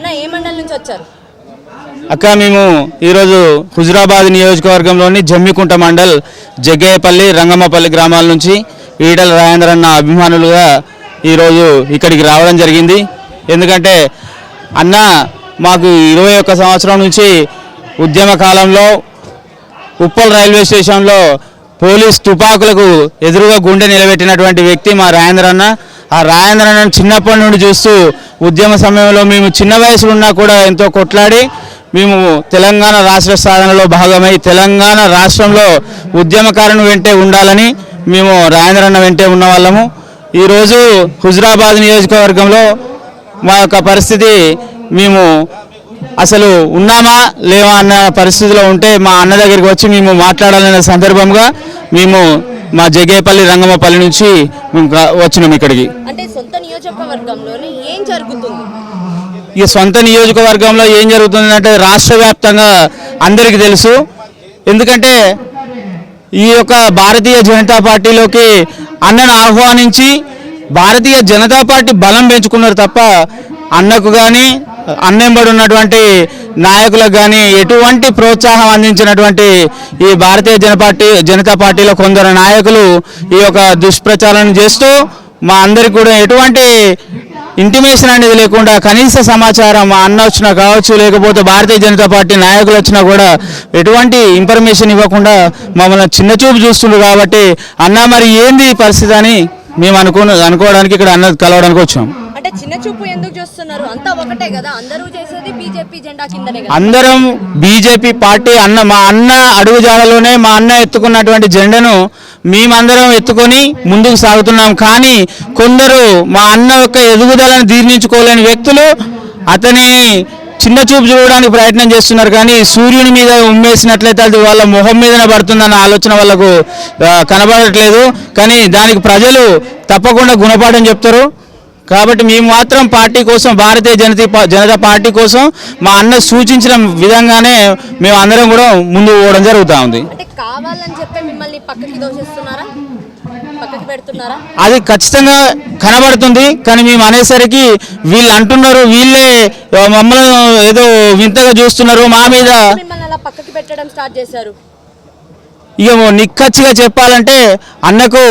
అన్న ఏ మండలం నుంచి వచ్చారు? అక్క మేము ఈరోజు హుజురాబాద్ నియోజకవర్గంలోని జమ్మికుంట మండల్ జగ్గయ్యపల్లి రంగమ్మపల్లి గ్రామాల నుంచి ఈడల రాజేంద్రన్న అభిమానులుగా ఈరోజు ఇక్కడికి రావడం జరిగింది. ఎందుకంటే అన్న మాకు ఇరవై ఒక్క సంవత్సరం నుంచి ఉద్యమ కాలంలో ఉప్పల్ రైల్వే స్టేషన్లో పోలీస్ తుపాకులకు ఎదురుగా గుండె నిలబెట్టినటువంటి వ్యక్తి మా రాజేంద్ర అన్న. ఆ రాజేంద్ర చిన్నప్పటి నుండి చూస్తూ ఉద్యమ సమయంలో మేము చిన్న వయసులో ఉన్నా కూడా ఎంతో కొట్లాడి మేము తెలంగాణ రాష్ట్ర సాధనలో భాగమై తెలంగాణ రాష్ట్రంలో ఉద్యమకారుని వెంటే ఉండాలని మేము రాజేంద్రన్న వెంటే ఉన్న వాళ్ళము ఈరోజు హుజురాబాద్ నియోజకవర్గంలో మా యొక్క పరిస్థితి మేము అసలు ఉన్నామా లేవా అన్న పరిస్థితిలో ఉంటే మా అన్న దగ్గరికి వచ్చి మేము మాట్లాడాలనే సందర్భంగా మేము మా జగేపల్లి రంగమ్మపల్లి నుంచి వచ్చినాం ఇక్కడికి. అంటే సొంత నియోజకవర్గంలోని ఏం జరుగుతుంది? ఈ సొంత నియోజకవర్గంలో ఏం జరుగుతుందంటే రాష్ట్ర వ్యాప్తంగా అందరికీ తెలుసు. ఎందుకంటే ఈ యొక్క భారతీయ జనతా పార్టీలోకి అన్నను ఆహ్వానించి భారతీయ జనతా పార్టీ బలం పెంచుకున్నారు తప్ప అన్నకు కానీ అన్నెంబడి ఉన్నటువంటి నాయకులకు కానీ ఎటువంటి ప్రోత్సాహం అందించినటువంటి ఈ భారతీయ జనపార్టీ జనతా పార్టీలో కొందరు నాయకులు ఈ యొక్క దుష్ప్రచారం చేస్తూ మా అందరికి కూడా ఎటువంటి ఇంటిమేషన్ అనేది లేకుండా కనీస సమాచారం మా అన్న వచ్చినా కావచ్చు లేకపోతే భారతీయ జనతా పార్టీ నాయకులు వచ్చినా కూడా ఎటువంటి ఇన్ఫర్మేషన్ ఇవ్వకుండా మమ్మల్ని చిన్న చూపు చూస్తుండ్రు కాబట్టి అన్న మరి ఏంది పరిస్థితి అని మేము అనుకో అనుకోవడానికి ఇక్కడ అన్న కలవడానికి వచ్చాం. అంటే చిన్న చూపు ఎందుకు చూస్తున్నారు? అంతా ఒకటే కదా? అందరూ చేసేది బీజేపీ జెండా కిందనే కదా? అందరం బీజేపీ పార్టీ అన్న మా అన్న అడుగు జాడలోనే మా అన్న ఎత్తుకున్నటువంటి జెండను మేమందరం ఎత్తుకొని ముందుకు సాగుతున్నాం. కానీ కొందరు మా అన్న యొక్క ఎదుగుదలను దీర్ణించుకోలేని వ్యక్తులు అతని చిన్న చూపు చూడడానికి ప్రయత్నం చేస్తున్నారు. కానీ సూర్యుని మీద ఉమ్మేసినట్లయితే అది వాళ్ళ మొహం మీదనే పడుతుందన్న ఆలోచన వాళ్ళకు కనబడట్లేదు. కానీ దానికి ప్రజలు తప్పకుండా గుణపాఠం చెప్తారు. కాబట్టి మేము మాత్రం పార్టీ కోసం భారతీయ జనతా జనతా పార్టీ కోసం మా అన్న సూచించిన విధంగానే మేము అందరం కూడా ముందుకు పోవడం జరుగుతూ ఉంది. అంటే కావాలని చెప్పి మిమ్మల్ని పక్కకి దోషిస్తున్నారా పక్కకి పెడుతున్నారా? అది ఖచ్చితంగా కనబడుతుంది కానీ మేము అనేసరికి వీళ్ళు అంటున్నారు వీళ్ళే మమ్మల్ని ఏదో వింతగా చూస్తున్నారు మా మీద మిమ్మల్ని అలా పక్కకి పెట్టడం స్టార్ట్ చేశారు? ఇక నిక్కచ్చిగా చెప్పాలంటే అన్నకు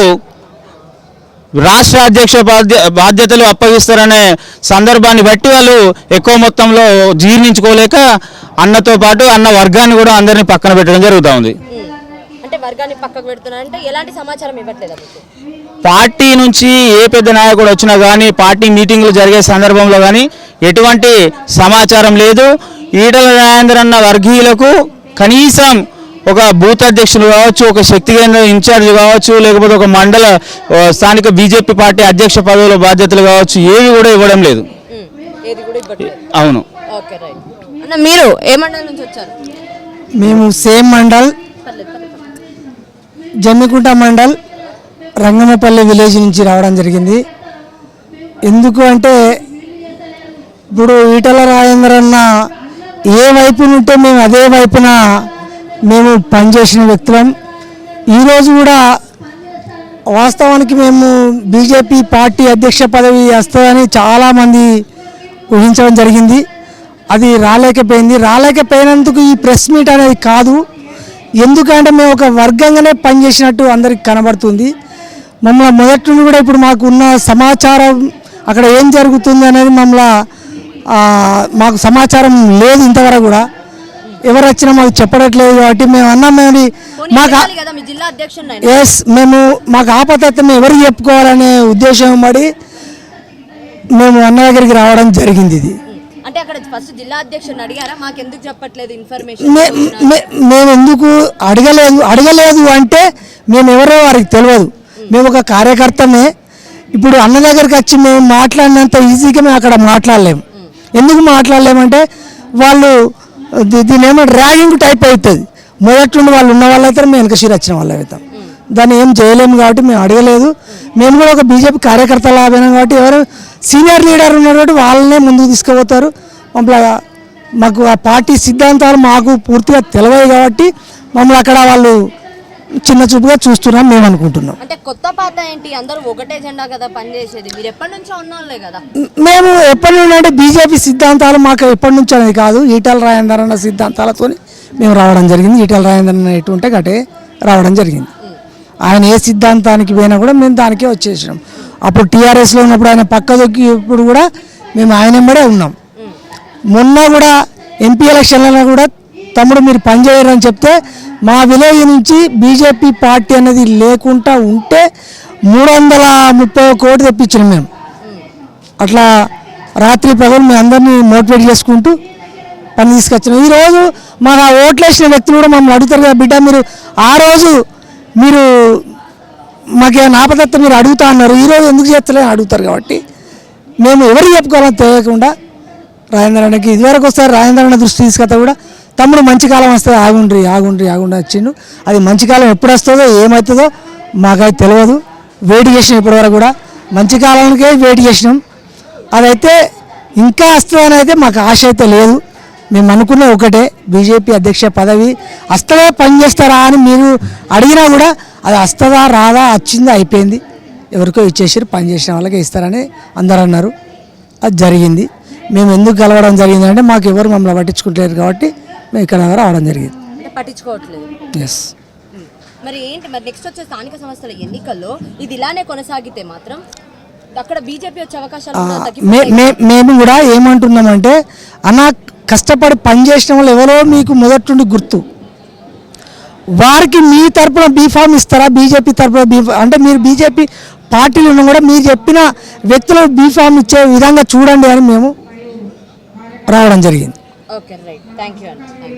రాష్ట్ర అధ్యక్ష బాధ్య బాధ్యతలు అప్పగిస్తారనే సందర్భాన్ని బట్టి వాళ్ళు ఎక్కువ మొత్తంలో జీర్ణించుకోలేక అన్నతో పాటు అన్న వర్గాన్ని కూడా అందరినీ పక్కన పెట్టడం జరుగుతూ ఉంది. వర్గాన్ని పక్కకు ఎలాంటి సమాచారం ఇవ్వట్లేదా పార్టీ నుంచి ఏ పెద్ద నాయకుడు వచ్చినా కానీ పార్టీ మీటింగ్లు జరిగే సందర్భంలో కానీ ఎటువంటి సమాచారం లేదు. ఈటల రాజేంద్ర అన్న వర్గీయులకు కనీసం ఒక బూత్ అధ్యక్షులు కావచ్చు ఒక శక్తి కేంద్ర ఇన్ఛార్జ్ కావచ్చు లేకపోతే ఒక మండల స్థానిక బీజేపీ పార్టీ అధ్యక్ష పదవుల బాధ్యతలు కావచ్చు ఏవి కూడా ఇవ్వడం లేదు. ఉమ్. ఏది కూడా ఇవ్వట్లేదు. అవును. Okay right. అన్న మీరు ఏ మండలం నుంచి వచ్చారు? మేము సేమ్ మండల్ జమ్మికుంట మండల్ రంగమపల్లి విలేజ్ నుంచి రావడం జరిగింది. ఎందుకు అంటే ఇప్పుడు ఈటల రాజేంద్ర అన్న ఏ వైపున ఉంటే మేము అదే వైపున మేము పనిచేసిన వ్యక్తులం. ఈరోజు కూడా వాస్తవానికి మేము బీజేపీ పార్టీ అధ్యక్ష పదవి వస్తుందని చాలామంది ఊహించడం జరిగింది. అది రాలేకపోయింది. రాలేకపోయినందుకు ఈ ప్రెస్ మీట్ అనేది కాదు. ఎందుకంటే మేము ఒక వర్గంగానే పనిచేసినట్టు అందరికి కనబడుతుంది. మమ్మల్ని మొదటి నుండి కూడా ఇప్పుడు మాకు ఉన్న సమాచారం అక్కడ ఏం జరుగుతుంది అనేది మమ్మల్ని మాకు సమాచారం లేదు ఇంతవరకు కూడా. ఎవరు వచ్చినా మాకు చెప్పడట్లేదు కాబట్టి మేము అన్నాం మేము మాకు ఎస్ మేము మాకు ఆపదత్తం ఎవరికి చెప్పుకోవాలనే ఉద్దేశం పడి మేము అన్న దగ్గరికి రావడం జరిగింది ఇది. అంటే అక్కడ ఫస్ట్ జిల్లా అధ్యక్షుడిని అడిగారా? మాకు ఎందుకు చెప్పట్లేదు ఇన్ఫర్మేషన్ మే- మే- మేము ఎందుకు అడగలేదు అడగలేదు అంటే మేము ఎవరో వారికి తెలియదు. మేము ఒక కార్యకర్తమే. ఇప్పుడు అన్న దగ్గరికి వచ్చి మేము మాట్లాడినంత ఈజీగా మేము అక్కడ మాట్లాడలేము. ఎందుకు మాట్లాడలేమంటే వాళ్ళు దీని ఏమో ర్యాగింగ్ టైప్ అవుతుంది. మొదటి వాళ్ళు ఉన్న వాళ్ళైతే మేము వెనక వచ్చిన వాళ్ళు అవుతాం దాన్ని ఏం చేయలేము కాబట్టి మేము అడగలేదు. మేము కూడా ఒక బీజేపీ కార్యకర్త లాభైనాం కాబట్టి ఎవరు సీనియర్ లీడర్ ఉన్నారు కాబట్టి వాళ్ళనే ముందుకు తీసుకుపోతారు. మమ్మల్ని మాకు ఆ పార్టీ సిద్ధాంతాలు మాకు పూర్తిగా తెలియదు కాబట్టి మమ్మల్ని అక్కడ వాళ్ళు చిన్న చూపుగా చూస్తున్నాం మేము అనుకుంటున్నాం. అంటే కొత్త పాత ఏంటి? అందరూ ఒకటే జెండా కదా పనిచేసేది. మీరు ఎప్పటి నుంచో ఉన్నోళ్ళే కదా. మేము ఎప్పటి నుండి అంటే బీజేపీ సిద్ధాంతాలు మాకు ఎప్పటి నుంచి అనేది కాదు. ఈటల రాజేందర్ అన్న సిద్ధాంతాలతో మేము రావడం జరిగింది. ఈటల రాజేందర్ అన్న ఎటు ఉంటే గటే రావడం జరిగింది. ఆయన ఏ సిద్ధాంతానికి పోయినా కూడా మేము దానికే వచ్చేసినాం. అప్పుడు టీఆర్ఎస్లో ఉన్నప్పుడు ఆయన పక్క దొక్కి ఇప్పుడు కూడా మేము ఆయన వెంబడే ఉన్నాం. మొన్న కూడా ఎంపీ ఎలక్షన్లలో కూడా తమ్ముడు మీరు పనిచేయరని చెప్తే మా విలేజ్ నుంచి బీజేపీ పార్టీ అనేది లేకుండా ఉంటే మూడు వందల ముప్పై కోటి తెప్పించినాం మేము. అట్లా రాత్రి పగలు మీ అందరినీ మోటివేట్ చేసుకుంటూ పని తీసుకొచ్చినాం ఈరోజు మాకు ఆ ఓట్లేసిన వ్యక్తులు కూడా మమ్మల్ని అడుగుతారు కదా బిడ్డ మీరు ఆ రోజు మీరు మాకేమైనా ఆపదత్త మీరు అడుగుతా అన్నారు. ఈరోజు ఎందుకు చేస్తలే అడుగుతారు కాబట్టి మేము ఎవరికి చెప్పుకోవాలని తెలియకుండా రాజేంద్ర అన్నకి ఇదివరకు వస్తారు రాజేంద్ర అన్న దృష్టి తీసుకొస్తా కూడా తమ్ముడు మంచి కాలం వస్తుంది ఆగుండ్రి ఆగుండ్రి ఆగుండ్రి వచ్చిండు అది మంచి కాలం ఎప్పుడు వస్తుందో ఏమవుతుందో మాకైతే తెలియదు. వెయిట్ చేసినాం ఇప్పటివరకు కూడా. మంచి కాలానికే వెయిట్ చేసినాం. అదైతే ఇంకా వస్తుందని అయితే మాకు ఆశ అయితే లేదు. మేము అనుకున్న ఒకటే బీజేపీ అధ్యక్ష పదవి వస్తుందా పని చేస్తారా అని మీరు అడిగినా కూడా అది వస్తుందా రాదా వచ్చిందా అయిపోయింది. ఎవరికో ఇచ్చేసారు పని చేసిన వాళ్ళకే ఇస్తారని అందరూ అన్నారు. అది జరిగింది. మేము ఎందుకు కలవడం జరిగిందంటే మాకు ఎవరు మమ్మల్ని పట్టించుకుంటలేరు కాబట్టి మేము ఇక్కడ రావడం జరిగింది. పట్టించుకోవట్లేదు. ఎస్ మరి ఏంటి మరి నెక్స్ట్ వచ్చే స్థానిక సంస్థల ఎన్నికల్లో ఇది ఇలానే కొనసాగితే మాత్రం అక్కడ బీజేపీ వచ్చే అవకాశాలు మేము కూడా ఏమంటున్నామంటే అన్న కష్టపడి పనిచేసిన వాళ్ళు ఎవరో మీకు మొదటి నుండి గుర్తు. వారికి మీ తరపున బీఫామ్ ఇస్తారా? బీజేపీ తరపున బీఫా అంటే మీరు బీజేపీ పార్టీలు ఉన్నా కూడా మీరు చెప్పిన వ్యక్తులకు బీఫామ్ ఇచ్చే విధంగా చూడండి అని మేము రావడం జరిగింది. ఓకే రైట్ థ్యాంక్ యూ అండి థ్యాంక్ యూ